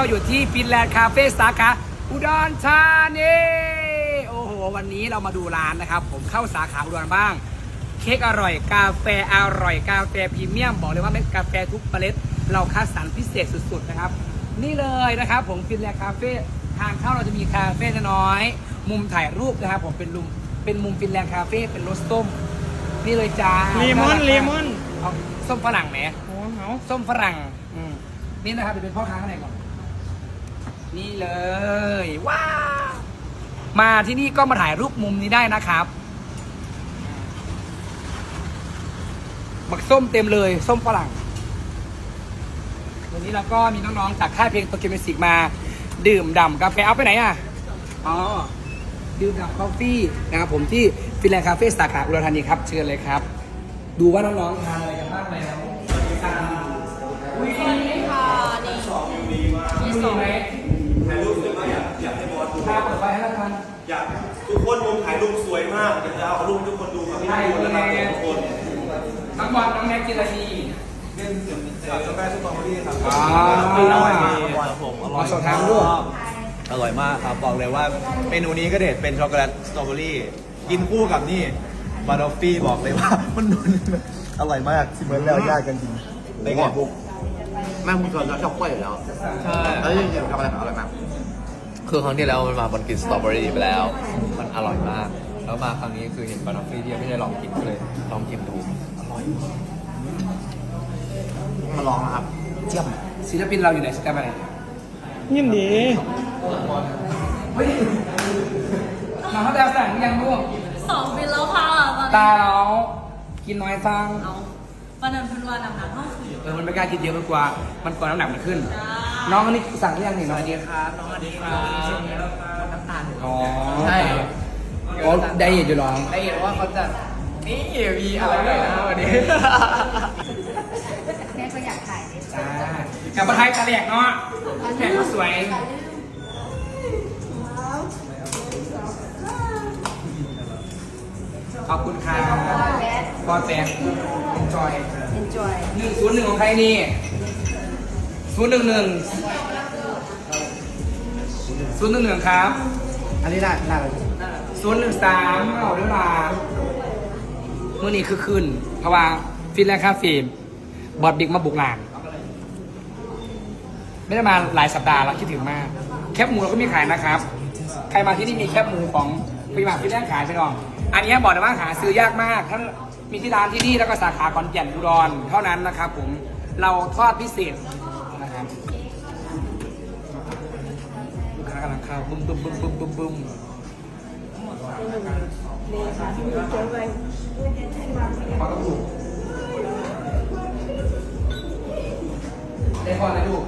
เราอยู่ที่ฟินแลนด์คาเฟ่สาขาอุดรธานีโอ้โห วันนี้เรามาดูร้านนะครับ ผมเข้าสาขาอุดรบ้าง เค้กอร่อย กาแฟอร่อย กาแฟพรีเมียม บอกเลยว่าเป็นกาแฟทุกเมล็ด เราคัดสรรพิเศษสุดๆนะครับ นี่เลยนะครับผมฟินแลนด์คาเฟ่ทางเข้าเราจะมีคาเฟ่น้อยๆมุมถ่ายรูปนะครับผมเป็นมุมเป็นมุมฟินแลนด์คาเฟ่เป็นรสส้ม นี่เลยจ้าเลมอนเลมอนเอาส้มฝรั่งไหมโอ้เหาส้มฝรั่งอืมนี่นะครับเดี๋ยวเป็นพ่อค้าข้างในก่อน นี่เลย ว้าวมาที่นี่ก็มาถ่ายรูปมุมนี้ได้นะครับบักส้มเต็มเลยส้มฝรั่ง วันนี้เราก็มีน้องๆจากค่ายเพลงโตเกียวมิวสิกมา ดื่มด่ำกาแฟเอาไปไหนอะ อ๋อ ดื่มด่ำกาแฟนะครับผมที่ฟินแลนด์คาเฟ่สาขาอุดรธานีครับ เชิญเลยครับ ดูว่าน้องๆทานอะไรกันบ้างแล้วอุ้ยค่ะนี่มีส่ง รูปสวยมากอยากจะเอารูปให้ทุกคนดูครับพี่ใช่ทุกคนนะครับทุกคนน้องบอลน้องแน็กจิรนีกาแฟสตรอเบอรี่ครับอ๋ออร่อยมากครับผมอร่อยขอสอบถามด้วยอร่อยมากครับบอกเลยว่าเมนูนี้ก็เด็ดเป็นช็อกโกแลตสตรอเบอรี่กินคู่กับนี่บาร์ฟี่บอกเลยว่ามันนุ่นอร่อยมากเหมือนแล้วยากกันจริงเป็นไงบุ๊กแม่คุณชวนเราชอบกล้วยอยู่แล้วใช่แล้วจริงๆทำอะไรอร่อยมาก คือครั้งที่แล้วมันมาบนกินสตรอเบอรี่ไปแล้ว มันอร่อยมาก แล้วมาครั้งนี้คือเห็นบานอฟฟี่ที่ยังไม่ได้ลองกินก็เลย ลองกินดูอร่อยมาลองนะครับเจียมศิลปินเราอยู่ไหนสแตมอะไรยินดีเฮ้ยน้องเขาแต่สั่งหรือยังลูกสองบินแล้วค่ะตอนตานี้เรากินน้อยฟังเอาวันนั้นเป็นวันน้ำหนักเท่าคือเออมันไม่กล้ากินเยอะมันกลัวมันกลัวน้ำหนักมันขึ้น น้องคนนี้สั่งหรือยังนี่น้องอันนี้ครับน้องอดีครับน้ำตาลอ๋อใช่อ๋อไดเอทอยู่หรอ ได้เห็นว่าเขาจะนี่มีอะไรด้วยนะวันนี้ แม่ก็อยากถ่ายเลยจ้ากับปลาไทยตะแหลกเนาะแขกก็สวย ขอบคุณครับพอแตกจอย enjoy หนึ่งศูนย์หนึ่งของใครนี่ ศูนย์หนึ่งหนึ่งศูนย์หนึ่งหนึ่งครับอันนี้น่าน่าเลยศูนย์หนึ่งสามเอาเวลาเมื่อนี้คือคืนเพราะว่าฟินแลนด์คาเฟ่บอดบิ๊กมาบุกงาน ไม่ได้มาหลายสัปดาห์แล้วคิดถึงมาก แคบหมูเราก็มีขายนะครับ ใครมาที่นี่มีแคบหมูของพี่มาฟินแลนด์ขายพี่น้อง อันนี้บอกเลยว่าหาซื้อยากมากทั้งมีที่ร้านที่นี่แล้วก็สาขาขอนแก่นอุดรเท่านั้นนะครับผมเราทอดพิเศษ นะครับลูกค้ากำลังเข้าบึ้มบึ้มบึ้มบึ้มบึ้มบึ้มพอต้องถูกได้พอนะลูก